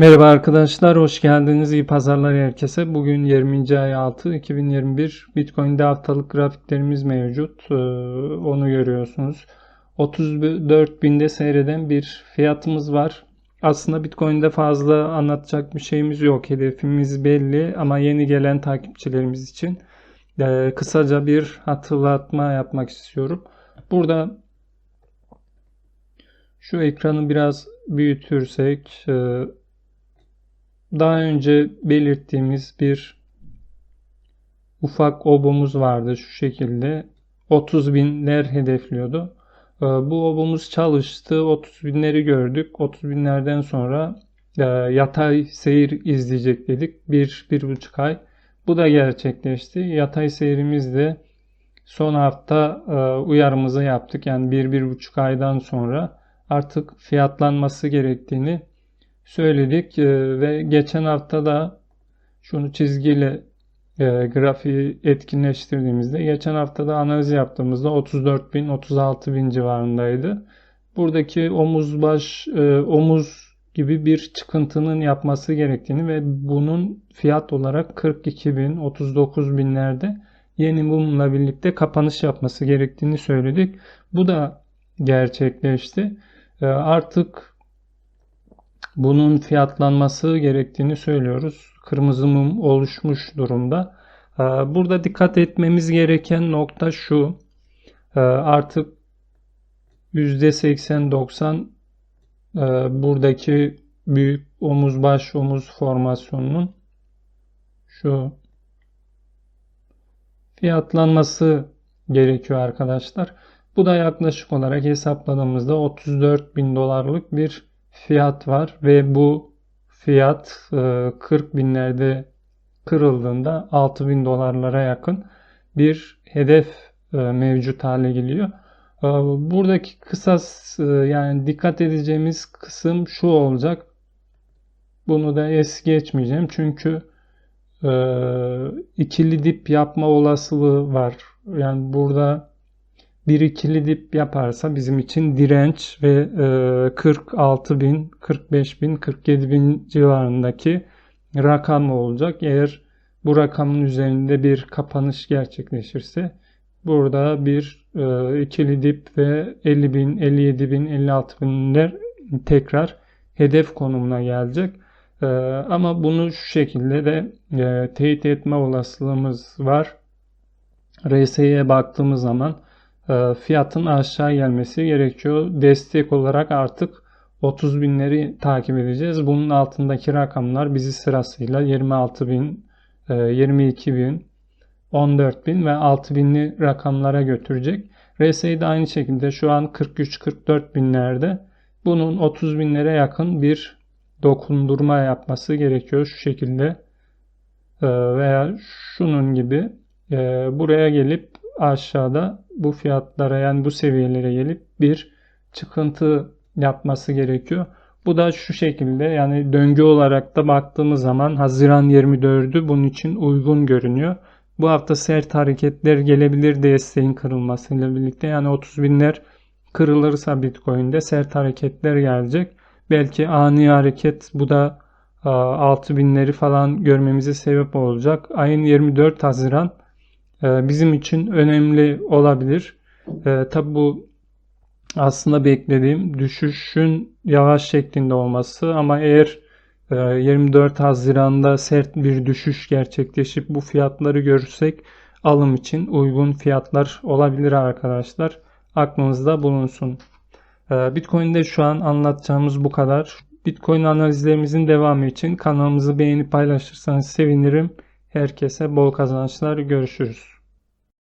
Merhaba arkadaşlar, hoş geldiniz. İyi pazarlar herkese. Bugün 20. ay 6 2021 Bitcoin'de haftalık grafiklerimiz mevcut. Ee, onu görüyorsunuz. 34 binde seyreden bir fiyatımız var. Aslında Bitcoin'de fazla anlatacak bir şeyimiz yok. Hedefimiz belli ama yeni gelen takipçilerimiz için e, kısaca bir hatırlatma yapmak istiyorum. Burada şu ekranı biraz büyütürsek e, daha önce belirttiğimiz bir ufak obomuz vardı şu şekilde. 30 binler hedefliyordu. Ee, bu obomuz çalıştı. 30 binleri gördük. 30 binlerden sonra e, yatay seyir izleyecek dedik. Bir, bir buçuk ay. Bu da gerçekleşti. Yatay seyrimizde son hafta e, uyarımızı yaptık. Yani bir, bir buçuk aydan sonra artık fiyatlanması gerektiğini söyledik e, ve geçen hafta da şunu çizgiyle e, grafiği etkinleştirdiğimizde geçen hafta da analiz yaptığımızda 34 bin 36 bin civarındaydı. Buradaki omuz baş e, omuz gibi bir çıkıntının yapması gerektiğini ve bunun fiyat olarak 42 bin 39 binlerde yeni mumla birlikte kapanış yapması gerektiğini söyledik. Bu da gerçekleşti. E, artık bunun fiyatlanması gerektiğini söylüyoruz. Kırmızı mum oluşmuş durumda. Ee, burada dikkat etmemiz gereken nokta şu. Ee, artık %80-90 e, buradaki büyük omuz baş omuz formasyonunun şu fiyatlanması gerekiyor arkadaşlar. Bu da yaklaşık olarak hesapladığımızda 34 bin dolarlık bir fiyat var ve bu fiyat 40 e, binlerde kırıldığında 6 bin dolarlara yakın bir hedef e, mevcut hale geliyor. E, buradaki kısa yani dikkat edeceğimiz kısım şu olacak. Bunu da es geçmeyeceğim çünkü ikili dip yapma olasılığı var. Yani burada bir ikili dip yaparsa bizim için direnç ve 46 bin, 45 bin, 47 bin civarındaki rakam olacak. Eğer bu rakamın üzerinde bir kapanış gerçekleşirse burada bir e, ikili dip ve 50 bin, 57 bin, 56 binler tekrar hedef konumuna gelecek. E, ama bunu şu şekilde de e, teyit etme olasılığımız var. RSI'ye baktığımız zaman e, fiyatın aşağı gelmesi gerekiyor. Destek olarak artık 30 binleri takip edeceğiz. Bunun altındaki rakamlar bizi sırasıyla 26 bin, 22 e, bin, 14 bin ve 6 binli rakamlara götürecek. RSI de aynı şekilde şu an 43-44 binlerde. Bunun 30 binlere yakın bir dokundurma yapması gerekiyor şu şekilde e, veya şunun gibi buraya gelip aşağıda bu fiyatlara yani bu seviyelere gelip bir çıkıntı yapması gerekiyor. Bu da şu şekilde yani döngü olarak da baktığımız zaman Haziran 24'ü bunun için uygun görünüyor. Bu hafta sert hareketler gelebilir desteğin kırılmasıyla birlikte. Yani 30 binler kırılırsa Bitcoin'de sert hareketler gelecek. Belki ani hareket bu da 6 binleri falan görmemize sebep olacak. Ayın 24 Haziran e, bizim için önemli olabilir. E, tabi bu aslında beklediğim düşüşün yavaş şeklinde olması ama eğer 24 e, Haziran'da sert bir düşüş gerçekleşip bu fiyatları görürsek alım için uygun fiyatlar olabilir arkadaşlar. Aklınızda bulunsun. Bitcoin'de şu an anlatacağımız bu kadar. Bitcoin analizlerimizin devamı için kanalımızı beğenip paylaşırsanız sevinirim. Herkese bol kazançlar. Görüşürüz.